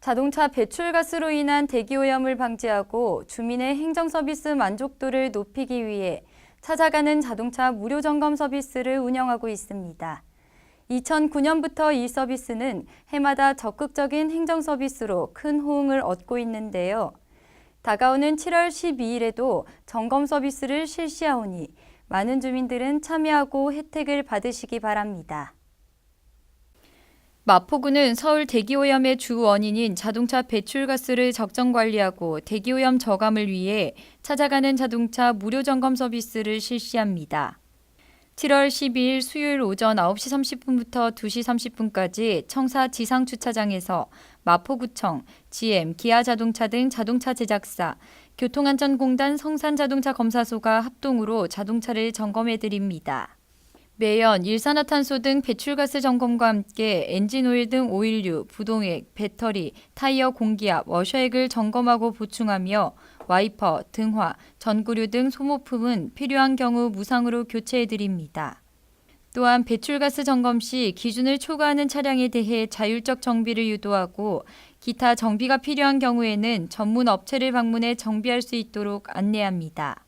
자동차 배출가스로 인한 대기오염을 방지하고 주민의 행정 서비스 만족도를 높이기 위해 찾아가는 자동차 무료 점검 서비스를 운영하고 있습니다. 2009년부터 이 서비스는 해마다 적극적인 행정 서비스로 큰 호응을 얻고 있는데요. 다가오는 7월 12일에도 점검 서비스를 실시하오니 많은 주민들은 참여하고 혜택을 받으시기 바랍니다. 마포구는 서울 대기오염의 주 원인인 자동차 배출가스를 적정 관리하고 대기오염 저감을 위해 찾아가는 자동차 무료 점검 서비스를 실시합니다. 7월 12일 수요일 오전 9시 30분부터 2시 30분까지 청사 지상 주차장에서 마포구청, GM, 기아자동차 등 자동차 제작사, 교통안전공단 성산자동차 검사소가 합동으로 자동차를 점검해 드립니다. 매연 일산화탄소 등 배출가스 점검과 함께 엔진오일 등 오일류, 부동액, 배터리, 타이어 공기압, 워셔액을 점검하고 보충하며 와이퍼, 등화, 전구류 등 소모품은 필요한 경우 무상으로 교체해 드립니다. 또한 배출가스 점검 시 기준을 초과하는 차량에 대해 자율적 정비를 유도하고 기타 정비가 필요한 경우에는 전문 업체를 방문해 정비할 수 있도록 안내합니다.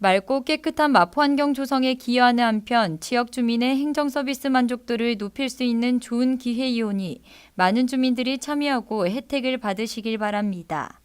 맑고 깨끗한 마포 환경 조성에 기여하는 한편 지역 주민의 행정 서비스 만족도를 높일 수 있는 좋은 기회이오니 많은 주민들이 참여하고 혜택을 받으시길 바랍니다.